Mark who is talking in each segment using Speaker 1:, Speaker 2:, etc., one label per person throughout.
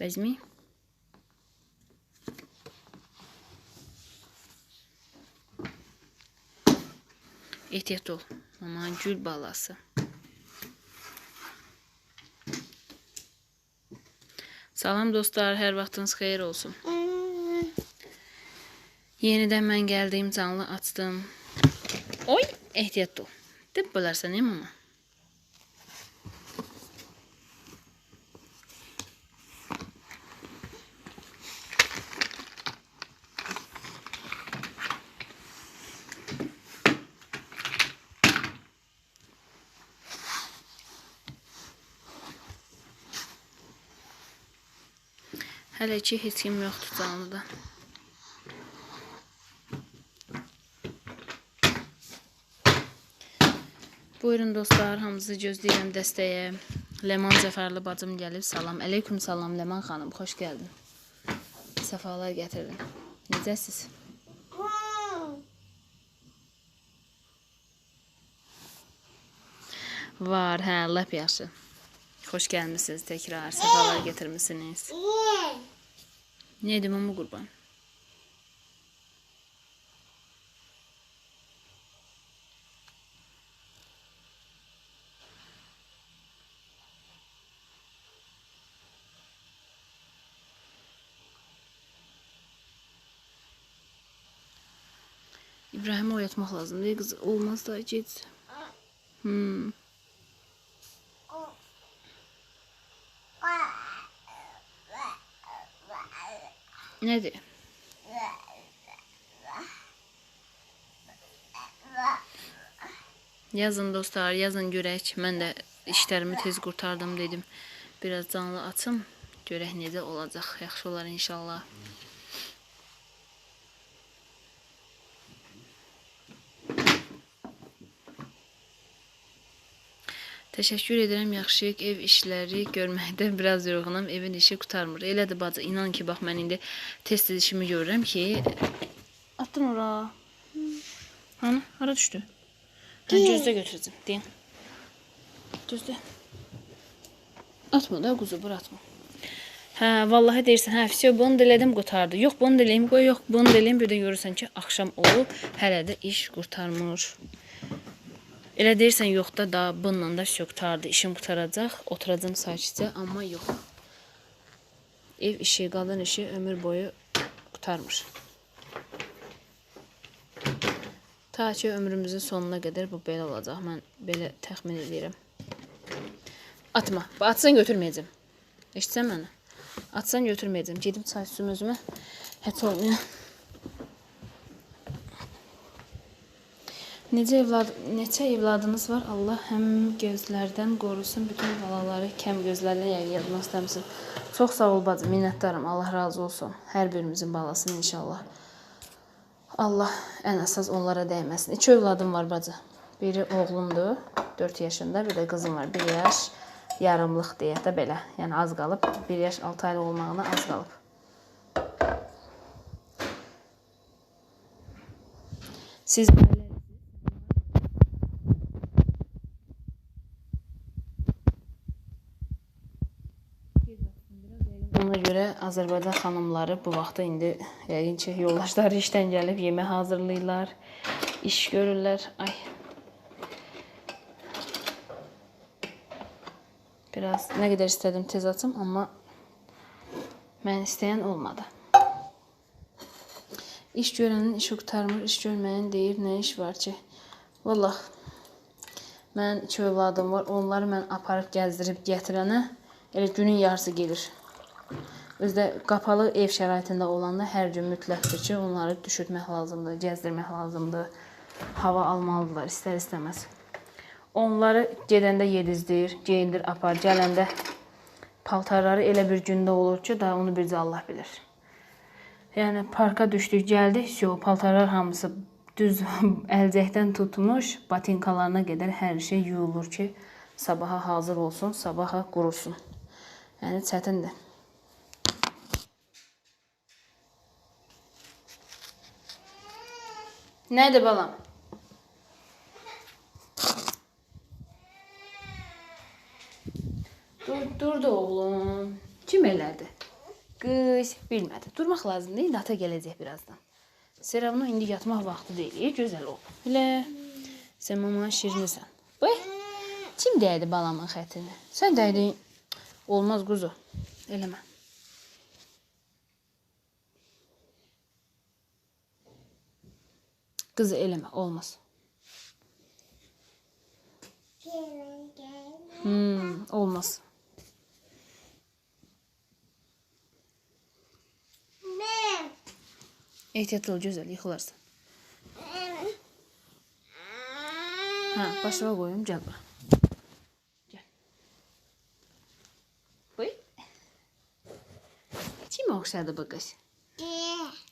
Speaker 1: Возьми. Ehtiyat ol. Aman gül balası. Salam dostlar, hər vaxtınız xeyir olsun. Yenidən mən gəldiyim canlı açdım. Oy, ehtiyat ol. Dib bularsan, değil mi mama? Hələ ki heç kim yoxdur canlıda. Buyurun dostlar, hamınızı gözləyirəm dəstəyə. Ləman Cəfərli bacım gəlib. Salam. Aleyküm salam Ləman xanım, xoş gəldin. Səfalar gətirdin. Necəsiz? Var, hə, lap yaxşı. Xoş gəlmisiniz təkrar. Səfalar gətirmisiniz. Neydi mama qurban? İbrahim'i oyatmaq lazımdır. Qız olmaz da gec. Hmm. Nədir? Yazın dostlar, yazın görək. Mən də işlərimi tez qurtardım dedim. Biraz canlı açım. Görək necə olacaq. Yaxşı olar inşallah. Təşəkkür edirəm. Yaxşıyıq. Ev işləri görməkdə biraz yorğunam. Evin işi qutarmır. Elədir bacı. İnan ki, bax mən indi tez-tez işimi görürəm ki, atdın ora. Hani? Hara düşdü? Hə, gözdə götürəcəm. Deyin. Gözdə. Atma da quzu, bura atma. Hə, vallahi deyirsən, hə, fisiyo bunu da elədim, qurtardı. Yox, bunu da eləyim, qoy, yox, bunu da eləyim. Bir də görürsən ki, axşam olub, hələ də iş qurtarmır. Elə deyirsən, yox da da bununla da şey qurtardı, işim qurtaracaq, oturacam sakitcə, amma yox. Ev işi, qadın işi ömür boyu qurtarmır. Ta ki ömrümüzün sonuna qədər bu belə olacaq. Mən belə təxmin edirəm. Atma. Atsan götürməyəcəm. Eşitsən məni? Atsan götürməyəcəm. Gedim çay süzüm özümə. Heç olmuyor. Necə evlad, neçə evladınız var? Allah həm gözlərdən qorusun bütün balaları kəm gözlərlə yayılmaq istəmisin. Çox sağ ol bacım, minnətdaram. Allah razı olsun. Hər birimizin balasını inşallah. Allah ən əsas onlara dəyməsin. İki övladım var bacı. Biri oğlumdur, 4 yaşında, bir də qızım var, 1 yaş yarımlıq deyək də belə. Yəni az qalıb, 1 yaş 6 aylıq olmağına az qalıb. Siz Ona görə Azərbaycan xanımları bu vaxtda indi yəqin ki, yoldaşları işdən gəlib yemək hazırlayırlar, iş görürlər. Ay. Biraz nə qədər istədim tez açım, amma mən istəyən olmadı. İş görənin işi qurtarmır, iş görməyən deyir nə iş var ki. Vallah mən iki övladım var, onları mən aparıb gəzdirib gətirənə elə günün yarısı gelir. Özdə qapalı ev şəraitində olanda hər gün mütləqdir ki, onları düşürtmək lazımdır, gəzdirmək lazımdır. Hava almalıdırlar istər istəməz. Onları gedəndə yedizdir, geyindir, apar, gələndə paltarları elə bir gündə olur ki, da onu bircə Allah bilir. Yəni parka düşdük, gəldik, o paltarlar hamısı düz əlcəkdən tutmuş, batinkalarına qədər hər şey yuyulur ki, sabaha hazır olsun, sabaha qurusun. Yəni çətindir. Nədir balam? Dur, durdu oğlum. Kim elədi? Qız bilmədi. Durmaq lazımdır. İndi ata gələcək birazdan. Seravno indi yatmaq vaxtı deyil. E, gözəl ol. Elə sən mama şirinisən. Bax. Kim dəydi balamın xətrini? Sən dəydin. Olmaz quzu. Eləmə. Qızı eləmə, olmaz. Hmm, olmaz. Ehtiyatlı ol gözəl, yıxılarsan. Hə, başına qoyum, gəl bura. Gəl. Qoy. Kimə oxşadı bu qız?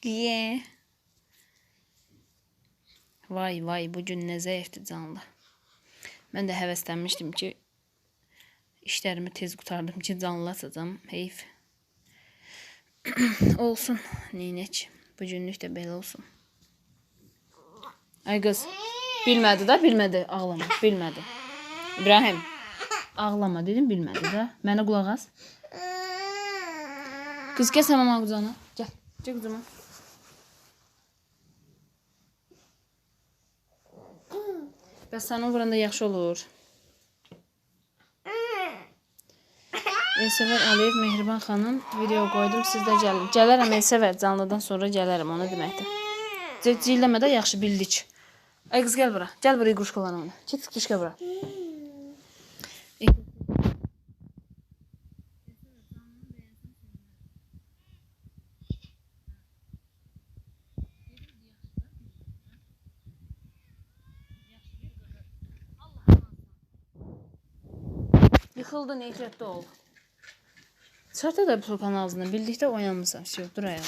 Speaker 1: Qiyə. Vay vay, bu gün nə zəifdir canlı. Mən də həvəslənmişdim ki, işlərimi tez qutardım ki, canlı açacağam. Heyf. olsun, neynək. Bu günlük də belə olsun. Ay qız, bilmədi də, bilmədi. Ağlama, bilmədi. İbrahim, ağlama dedim, bilmədi də. Mənə qulaq as. Qız gəl sən mama qucağına. Gəl, gəl qucağıma. Bəs sənin vuranda yaxşı olur. Elsəvər Əliyev Mehriban xanım video qoydum, siz də gəlin. Gələrəm Elsəvər canlıdan sonra gələrəm, ona deməkdir. Cilləmə də yaxşı bildik. Qız gəl bura. Gəl bura iqruşkalarla oyna. Get kişkə bura. Yıxıldın, ehtiyatlı ol. Çarta da bu sopanın ağzından bildikdə oyanmısan. Şey, dur ayağa.